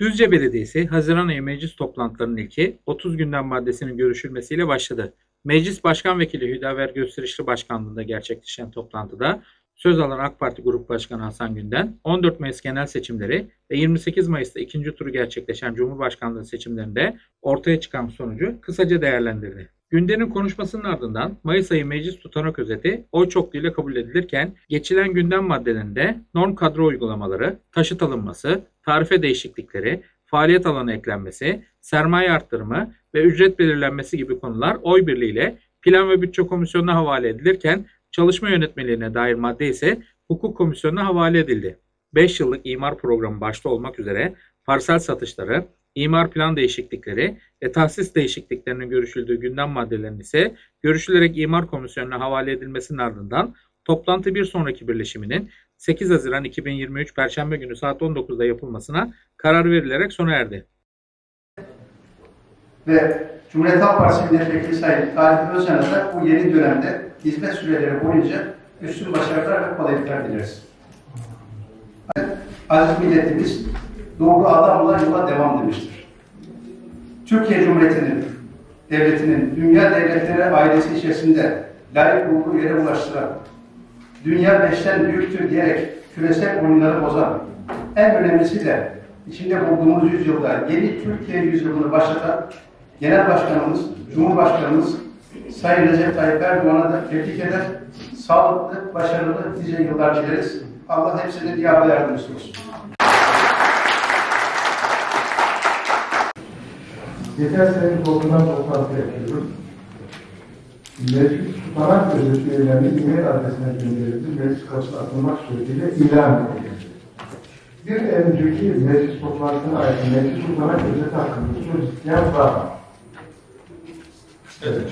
Düzce Belediyesi Haziran ayı meclis toplantılarının ilki 30 gündem maddesinin görüşülmesiyle başladı. Meclis Başkan Vekili Hüdaver Gösterişli Başkanlığında gerçekleşen toplantıda söz alan AK Parti Grup Başkanı Hasan Günden, 14 Mayıs genel seçimleri ve 28 Mayıs'ta ikinci turu gerçekleşen Cumhurbaşkanlığı seçimlerinde ortaya çıkan sonucu kısaca değerlendirdi. Günden'in konuşmasının ardından Mayıs ayı meclis tutanak özeti oy çokluğuyla kabul edilirken geçilen gündem maddelerinde norm kadro uygulamaları, taşıt alınması, tarife değişiklikleri, faaliyet alanı eklenmesi, sermaye arttırımı ve ücret belirlenmesi gibi konular oy birliğiyle Plan ve Bütçe Komisyonu'na havale edilirken çalışma yönetmeliğine dair madde ise Hukuk Komisyonu'na havale edildi. 5 yıllık imar programı başta olmak üzere parsel satışları, imar plan değişiklikleri ve tahsis değişikliklerinin görüşüldüğü gündem maddelerinin ise görüşülerek imar komisyonuna havale edilmesinin ardından toplantı bir sonraki birleşiminin 8 Haziran 2023 Perşembe günü saat 19'da yapılmasına karar verilerek sona erdi. ve Cumhuriyet Halk Partisi Milletvekili Sayın Galip Özcan'a da bu yeni dönemde hizmet süreleri boyunca üstün başarılar ve kolaylıklar dileriz. Aziz milletimiz doğru adamla yola devam demiştir. Türkiye Cumhuriyeti'nin, devletinin dünya devletleri ailesi içerisinde layık olduğu yere ulaştıran, dünya beşten büyüktür diyerek küresel oyunları bozan, en önemlisi de içinde bulduğumuz yüzyılda yeni Türkiye yüzyılını başlatan Genel Başkanımız, Cumhurbaşkanımız Sayın Recep Tayyip Erdoğan'a da tebrik eder. Sağlıklı, başarılı, nice yıllar dileriz. Allah hepsinin yar ve yardımcısı olsun. Geçen sene toplumdan toplantı yapıyoruz. Meclis tutanak özet üyelerinin e-mail adresine gönderildi. Meclis kapısı atılmak suretiyle ilan edildi. Bir önceki meclis toplantısına ait meclis tutanak özeti hakkında soru isteyen var? Evet.